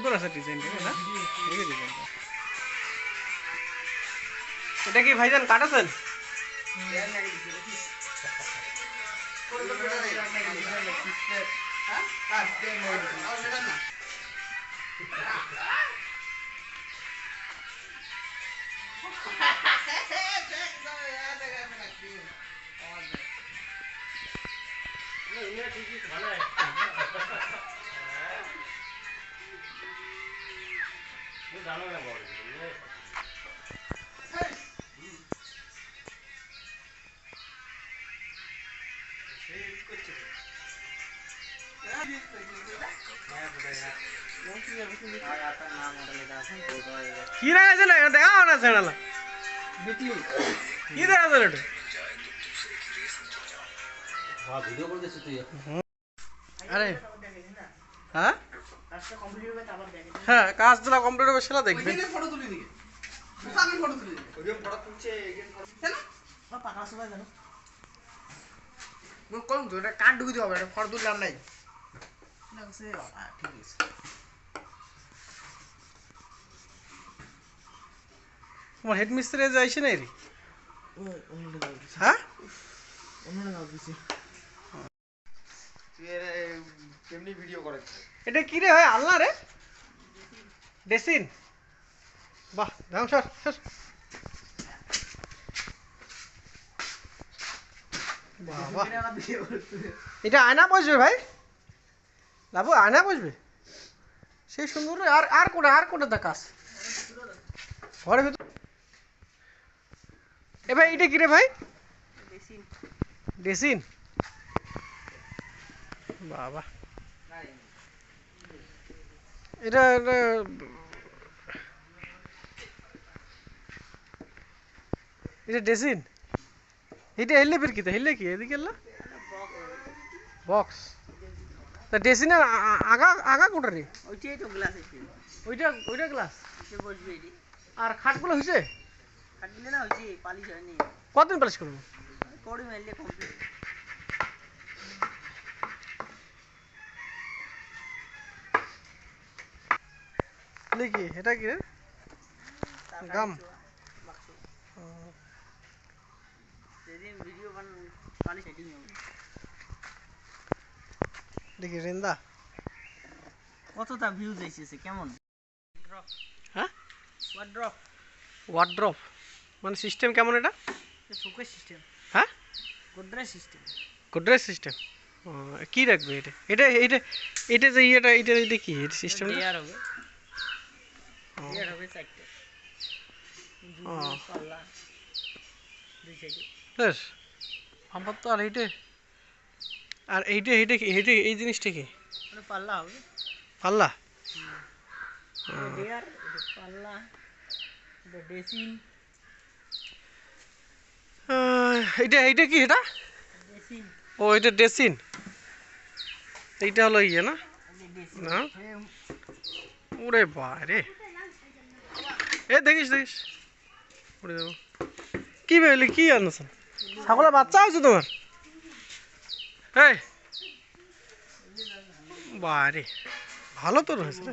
সুন্দর আছে ডিজাইনটা না? দেখে ডিজাইনটা এটা কি ভাইজান কাটাছেন? কি দেখাচ্ছে না দেখাও না চ্যানেল কি দেখাচ্ছে এটা? ভিডিও করে দিচ্ছি তুই আরে হ্যাঁ? হ্যাঁ কাজ দিলা কমপ্লিট হবে সেটা দেখবেন ফটো তুলি দিকে। ফটো তুলি ফটো তুলছে কাঠ ঢুকিতে হবে এটা ফটো তুললাম নাই। না, সে, আ, ঠিক তোমার হেড মিস্ত্রি যাইছে না রে ওই, অন্যটা দাও দিছি। হ্যাঁ কেমনি ভিডিও করে এটা কি রে ভাই আল্লাহ রে ডেসিন বাহ দাও সর সর বাহ। এটা আয়না বসবে ভাই লাবু আয়না বসবে? সেই সুন্দর। আর আর কোটা আর কোটা দেখাস? ঘরের ভিতর এ ভাই এটা কি রে ভাই? ডেসিন বাবা। এটা এটা ডেসিন এটা হেললে ফির কি হেললে কি? এদিকে বক্স তা ডেসিনের আগা আগা কোটা রে? ওইটাই তো গ্লাস ওইটা ওইটা গ্লাস বসবে আর খাটগুলো হয়েছে কাট দিলে না হয়েছে পালিশ হয়নি। কতদিন পালিশ করব? কড়ি মারলে কমপ্লিট দেখি এটা কি গাম। যেদিন ভিডিও বান পালিশ সেটিং হবে দেখি রেন্দা। কতটা ভিউজ এসেছে কেমন? হ্যাঁ? ওয়ার্ড্রপ ওয়ার্ড্রপ মানে সিস্টেম কেমন এটা? শোকের সিস্টেম হ্যাঁ? গোদরেজ সিস্টেম গোদরেজ সিস্টেম কি রাখবে এটা? এটা এটা এটা যে ইয়েটা এটা এটা কি এটা সিস্টেম লেয়ার হবে। লেয়ার হবে চারটে। ও। পাল্লা দুই সাইডে বেশ। আমার তো আর এইটা? আর এইটা এইটা কি এইটা এই জিনিসটা কি? মানে পাল্লা হবে। পাল্লা? পাল্লা এটা এইটা এইটা কি এটা? ও এটা ডেসিন। এইটা হলো ইয়ে না? না? ওরে বারে এ দেখিস দেখিস। উড়ে যাব। কি ভেবেলি কি আনছেন ছাগলের বাচ্চা হয়েছে তোমার? এই। বারে, ভালো তো রয়েছে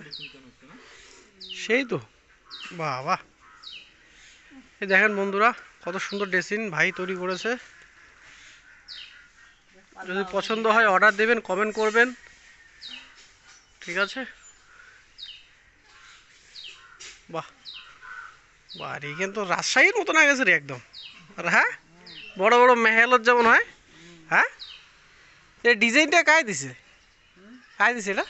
সেই তো, বাবা। এই দেখেন বন্ধুরা, কত সুন্দর ড্রেসিং ভাই তৈরি করেছে। যদি পছন্দ হয় অর্ডার দেবেন, কমেন্ট করবেন। ঠিক আছে? বাহ। বাড়ি কিন্তু রাজশাহীর মতন হয়ে গেছে রে একদম। আর হ্যাঁ? বড় বড় মেহেলত যেমন হয় হ্যাঁ? এই ডিজাইনটা কায় দিছে? কায় দিছে এটা?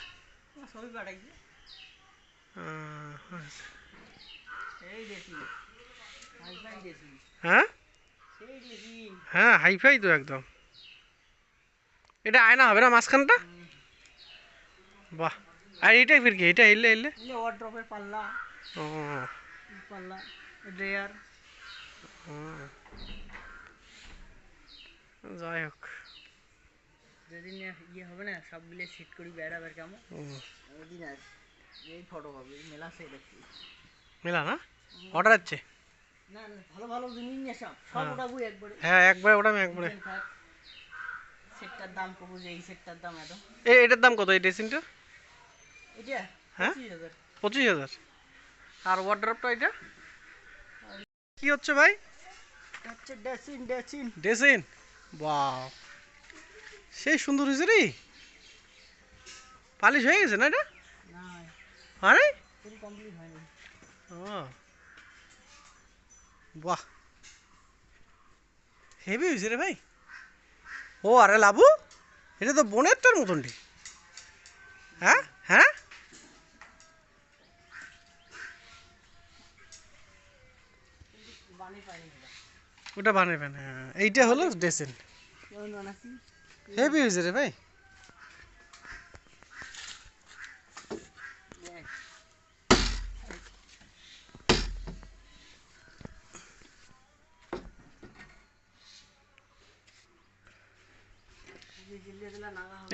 হ্যাঁ? হ্যাঁ হাইফাই তো একদম। এটা আয়না হবে না মাঝখানটা? বাহ। আর এটা ফির কি? এটা এলে এলে? ওয়ার্ড্রপের পাল্লা। ও। পাল্লা ড্রেয়ার। যাই হোক। যেদিন ইয়ে হবে না সবগুলো সেট করি বেড়াবার কেমন হুম। ওদিন আর এই ফটো হবে মেলা সেই দেখছি মেলা না? অর্ডার আছে না না ভালো ভালো জিনিস নিয়ে সব সব হ্যাঁ। ওটাবো একবারে। হ্যাঁ একবারে ওটা আমি একবারে সেটটার দাম কবু যে এই সেটটার দাম এত? এ এটার দাম কত এই ড্রেসিংটা এটা? হ্যাঁ? পঁচিশ হাজার। আর ওয়ার্ড্রপটা এটা? কি হচ্ছে ভাই? হচ্ছে ডেসিন ডেসিন ডেসিন বাহ। সেই সুন্দর হয়েছে রে। পালিশ হয়ে গেছে না এটা? আরে? বাহ। হেভি হয়েছে রে ভাই। ও আরে লাবু এটা তো বোনেরটার মতনটি হ্যাঁ? হ্যাঁ? সেটা ওটা বানাবেন হ্যাঁ। এইটা হলো ডেসেন কেমন বানাচ্ছি হেভি হয়েছে রে ভাই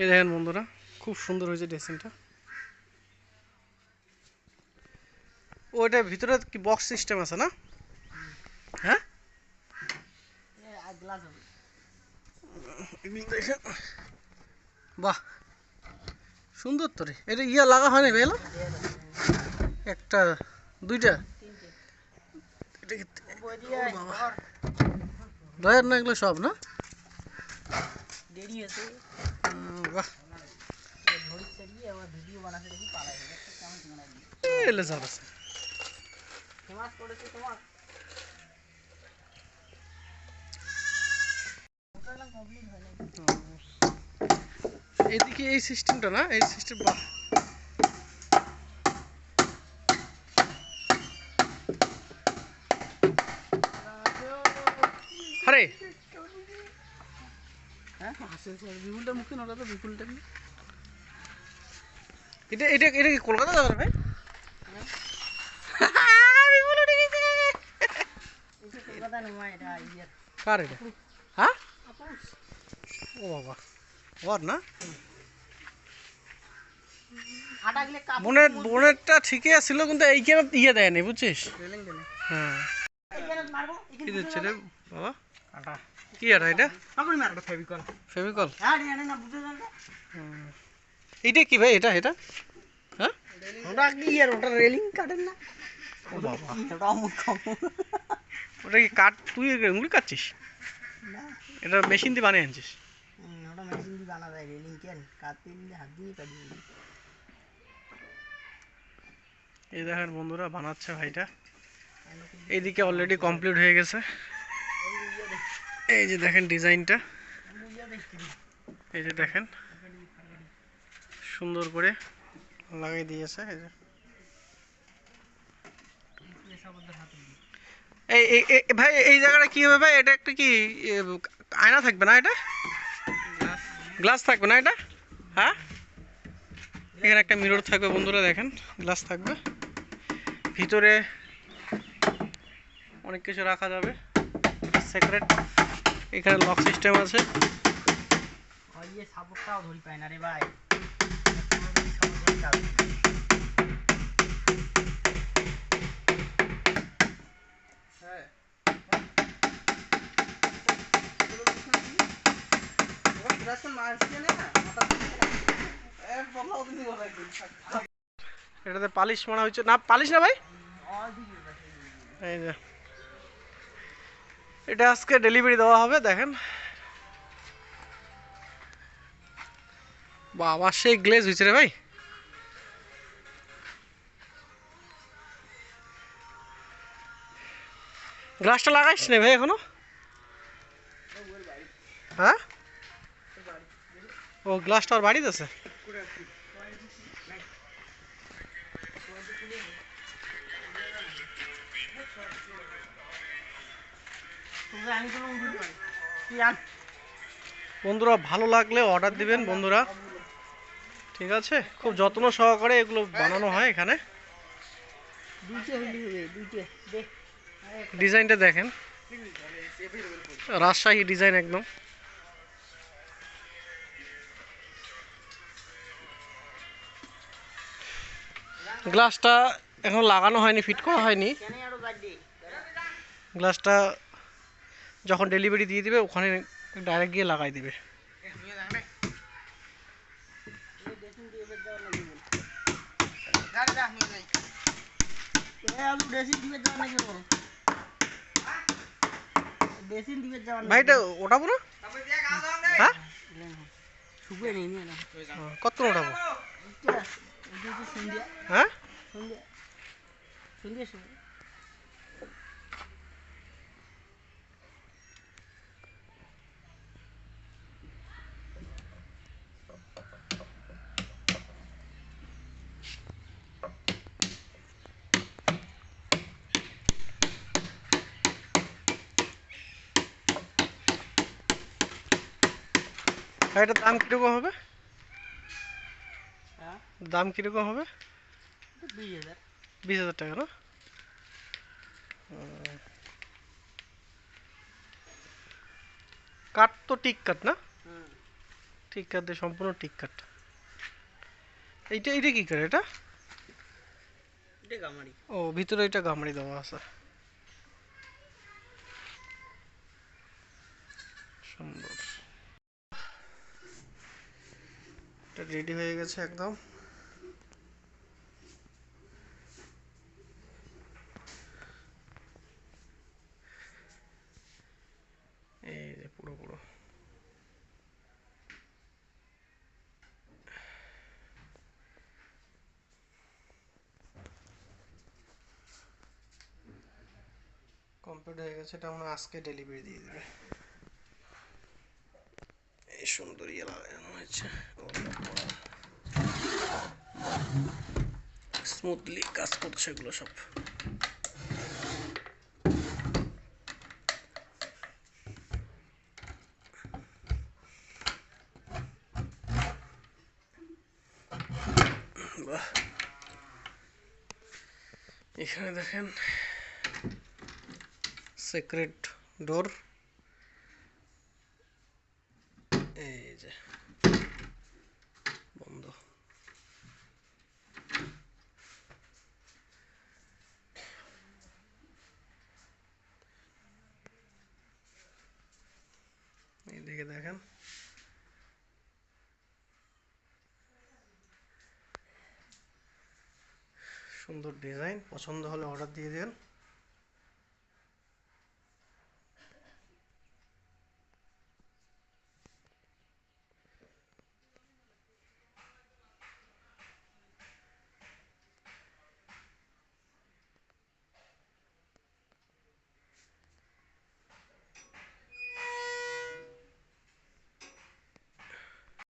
এই দেখেন বন্ধুরা খুব সুন্দর হয়েছে ড্রেসিংটা ওইটা ভিতরে কি বক্স সিস্টেম আছে না? হ্যাঁ? গ্লাস হবে। বাহ, সুন্দর তো রে। এটা ইয়া লাগা হয়নি বেলা একটা, দুইটা? ডয়ার না এগুলো সব, না? বাহ। যাবে এলে আছে ফেমাস করেছে তোমার ওটা কমপ্লিট হয় নাই এদিকে এই সিস্টেমটা না? এই সিস্টেম বাহ আরে! হ্যাঁ এটা এটা এটা কি কলকাতা যাবে ভাই? ইয়ের কার এটা? হ্যাঁ ও বাবা। ওর না? আটা গেলে বোনের বোনেরটা ঠিকই ছিল কিন্তু এইখানে ইয়ে দেয়নি বুঝছিস? হ্যাঁ। কি দিচ্ছে রে বাবা। কি আটা এটা? ফেভিকল। ফেভিকল? হ্যাঁ এইটা কি ভাই এটা এটা? হ্যাঁ? ওটা কি ইয়ার ওটা রেলিং কাটেন না? ও বাবা। ওটা কি কাট তুই উঙ্গলি কাটছিস? এটা মেশিন দিয়ে বানিয়ে আনছিস? নিলে হাত দিয়ে কাটিয়ে দিই এই দেখেন বন্ধুরা বানাচ্ছে ভাইটা। এইদিকে অলরেডি কমপ্লিট হয়ে গেছে। এই যে দেখেন ডিজাইনটা। এই যে দেখেন। সুন্দর করে লাগাই দিয়েছে এই যে। এই ভাই এই জায়গাটা কি হবে ভাই? এটা একটা কি আয়না থাকবে না এটা? গ্লাস থাকবে না এটা? হ্যাঁ? এখানে একটা মিরর থাকবে বন্ধুরা, দেখেন, গ্লাস থাকবে। ভিতরে অনেক কিছু রাখা যাবে সেক্রেট এখানে লক সিস্টেম আছে। ধরি পায় না রে ভাই। এটাতে পালিশ মারা হয়েছে না, পালিশ না ভাই? যে। এটা আজকে ডেলিভারি দেওয়া হবে, দেখেন। বাবা, সেই গ্লেজ হয়েছে রে ভাই। গ্লাসটা লাগাইস না ভাই এখনও? হ্যাঁ? ও গ্লাসটা আর বাড়িতে আছে বন্ধুরা, ভালো লাগলে অর্ডার দিবেন বন্ধুরা। ঠিক আছে? খুব যত্ন সহকারে এগুলো বানানো হয় এখানে। ডিজাইনটা দেখেন। রাজশাহী ডিজাইন একদম। গ্লাসটা এখন লাগানো হয়নি, ফিট করা হয়নি। গ্লাসটা যখন ডেলিভারি দিয়ে দিবে, ওখানে ডাইরেক্ট গিয়ে লাগাই দিবে। দেখুন দিয়ে এবার যাওয়ার লাগবে যা যা নিয়ে যাই এ আলু ড্রেসিং দিবে যাওয়ার নাকি বল ড্রেসিং দিবে যাওয়ার ভাই এটা ওঠাবো না হ্যাঁ শুকুয়ে নেই নিয়ে না কত ওঠাবো সন্ধ্যা হ্যাঁ সন্ধ্যা সন্ধ্যা সময় ভাই এটার দাম কীরকম হবে? হ্যাঁ? দাম কীরকম হবে? বিশ হাজার টাকা না। কাঠ তো টিক কাঠ না? হুম। টিক কাঠ দিয়ে সম্পূর্ণ টিক কাঠ। এইটা এইটা কি করে এটা? এটা গামারি। ও ভিতরে এটা গামড়ি দেওয়া আছে। সুন্দর। এটা রেডি হয়ে গেছে একদম। এই যে পুরো পুরো। কমপ্লিট হয়ে গেছে, এটা হয় আজকে ডেলিভারি দিয়ে দেবে। সুন্দর ইয়ে লাগানো হয়েছে। স্মুথলি কাজ করছে এগুলো সব। এখানে দেখেন সিক্রেট ডোর এই যে বন্ধ। এইদিকে দেখেন। সুন্দর ডিজাইন পছন্দ হলে অর্ডার দিয়ে দেন